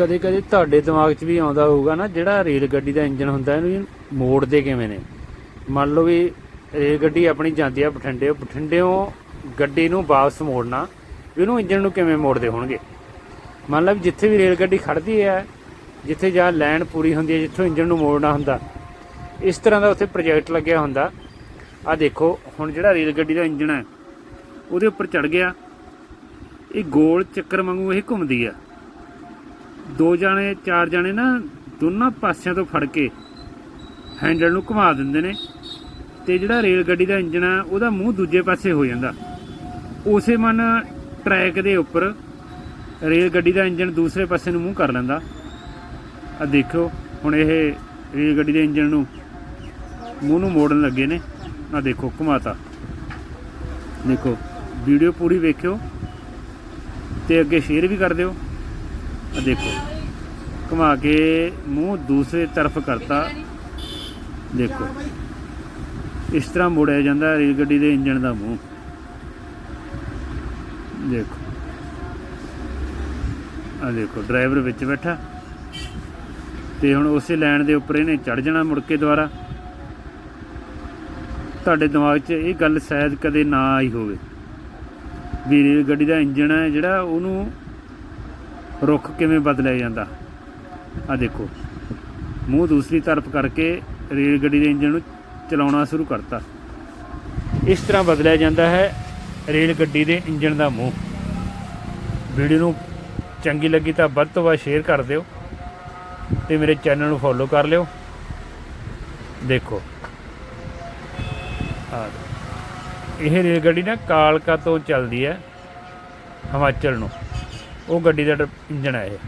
ਕਦੇ ਕਦੇ ਤੁਹਾਡੇ ਦਿਮਾਗ 'ਚ ਵੀ ਆਉਂਦਾ ਹੋਊਗਾ ਨਾ, ਜਿਹੜਾ ਰੇਲ ਗੱਡੀ ਦਾ ਇੰਜਨ ਹੁੰਦਾ, ਇਹਨੂੰ ਮੋੜਦੇ ਕਿਵੇਂ ਨੇ? ਮੰਨ ਲਓ ਵੀ ਰੇਲ ਗੱਡੀ ਆਪਣੀ ਜਾਂਦੀ ਆ ਬਠਿੰਡੇ ਬਠਿੰਡਿਓਂ ਗੱਡੀ ਨੂੰ ਵਾਪਸ ਮੋੜਨਾ, ਵੀ ਉਹਨੂੰ ਇੰਜਨ ਨੂੰ ਕਿਵੇਂ ਮੋੜਦੇ ਹੋਣਗੇ? ਮੰਨ ਲਓ ਜਿੱਥੇ ਵੀ ਰੇਲ ਗੱਡੀ ਖੜਦੀ ਹੈ, ਜਿੱਥੇ ਜਾਂ ਲਾਈਨ ਪੂਰੀ ਹੁੰਦੀ ਹੈ, ਜਿੱਥੋਂ ਇੰਜਨ ਨੂੰ ਮੋੜਨਾ ਹੁੰਦਾ, ਇਸ ਤਰ੍ਹਾਂ ਦਾ ਉੱਥੇ ਪ੍ਰੋਜੈਕਟ ਲੱਗਿਆ ਹੁੰਦਾ। ਆ ਦੇਖੋ, ਹੁਣ ਜਿਹੜਾ ਰੇਲ ਗੱਡੀ ਦਾ ਇੰਜਨ ਹੈ, ਉਹਦੇ ਉੱਪਰ ਚੜ ਗਿਆ। ਇਹ ਗੋਲ ਚੱਕਰ ਵਾਂਗੂ ਇਹ ਘੁੰਮਦੀ ਆ। ਦੋ ਜਾਣੇ, ਚਾਰ ਜਾਣੇ ਨਾ ਦੋਨਾਂ ਪਾਸਿਆਂ ਤੋਂ ਫੜ ਕੇ ਹੈਂਡਲ ਨੂੰ ਘੁਮਾ ਦਿੰਦੇ ਨੇ ਤੇ ਜਿਹੜਾ ਰੇਲ ਗੱਡੀ ਦਾ ਇੰਜਣ ਆ, ਉਹਦਾ ਮੂੰਹ ਦੂਜੇ ਪਾਸੇ ਹੋ ਜਾਂਦਾ। ਉਸੇ ਮਨ ਟਰੈਕ ਦੇ ਉੱਪਰ ਰੇਲ ਗੱਡੀ ਦਾ ਇੰਜਣ ਦੂਸਰੇ ਪਾਸੇ ਨੂੰ ਮੂੰਹ ਕਰ ਲੈਂਦਾ। ਆ ਦੇਖੋ ਹੁਣ ਇਹ ਰੇਲ ਗੱਡੀ ਦੇ ਇੰਜਣ ਨੂੰ ਮੂੰਹ ਨੂੰ ਮੋੜਨ ਲੱਗੇ ਨੇ। ਆ ਦੇਖੋ, ਘੁਮਾਤਾ। ਦੇਖੋ, ਵੀਡੀਓ ਪੂਰੀ ਵੇਖਿਓ ਤੇ ਅੱਗੇ ਸ਼ੇਅਰ ਵੀ ਕਰ ਦਿਓ। ਆ ਦੇਖੋ। ਘੁਮਾ ਕੇ ਮੂੰਹ ਦੂਸਰੇ ਤਰਫ ਕਰਤਾ। ਦੇਖੋ। ਇਸ ਤਰ੍ਹਾਂ ਮੋੜਿਆ ਜਾਂਦਾ ਰੇਲ ਗੱਡੀ ਦੇ ਇੰਜਣ ਦਾ ਮੂੰਹ। ਦੇਖੋ। ਆ ਦੇਖੋ, ਡਰਾਈਵਰ ਵਿੱਚ ਬੈਠਾ। ਤੇ ਹੁਣ ਉਸੇ ਲਾਈਨ ਦੇ ਉੱਪਰ ਇਹਨੇ ਚੜ ਜਾਣਾ ਮੁੜ ਕੇ ਦੁਬਾਰਾ। ਤੁਹਾਡੇ ਦਿਮਾਗ 'ਚ ਇਹ ਗੱਲ ਸ਼ਾਇਦ ਕਦੇ ਨਾ ਆਈ ਹੋਵੇ। ਵੀ ਰੇਲ ਗੱਡੀ ਦਾ ਇੰਜਣ ਹੈ ਜਿਹੜਾ ਉਹਨੂੰ ਰੁੱਖ ਕਿਵੇਂ ਬਦਲਿਆ ਜਾਂਦਾ? ਆ ਦੇਖੋ। ਮੂੰਹ ਦੂਸਰੀ ਤਰਫ ਕਰਕੇ ਰੇਲ ਗੱਡੀ ਦੇ ਇੰਜਣ ਨੂੰ ਚਲਾਉਣਾ ਸ਼ੁਰੂ ਕਰਤਾ। ਇਸ ਤਰ੍ਹਾਂ ਬਦਲਿਆ ਜਾਂਦਾ ਹੈ ਰੇਲ ਗੱਡੀ ਦੇ ਇੰਜਣ ਦਾ ਮੂੰਹ। ਵੀਡੀਓ ਨੂੰ ਚੰਗੀ ਲੱਗੀ ਤਾਂ ਵੱਧ ਤੋਂ ਵੱਧ ਸ਼ੇਅਰ ਕਰ ਦਿਓ ਤੇ ਮੇਰੇ ਚੈਨਲ ਨੂੰ ਫੋਲੋ ਕਰ ਲਿਓ। ਦੇਖੋ। ਆ ਇਹ ਰੇਲ ਗੱਡੀ ਨਾ ਕਾਲਕਾ ਤੋਂ ਚੱਲਦੀ ਹੈ ਹਿਮਾਚਲ ਨੂੰ। ਉਹ ਗੱਡੀ ਦਾ ਇੰਜਣ ਹੈ ਇਹ।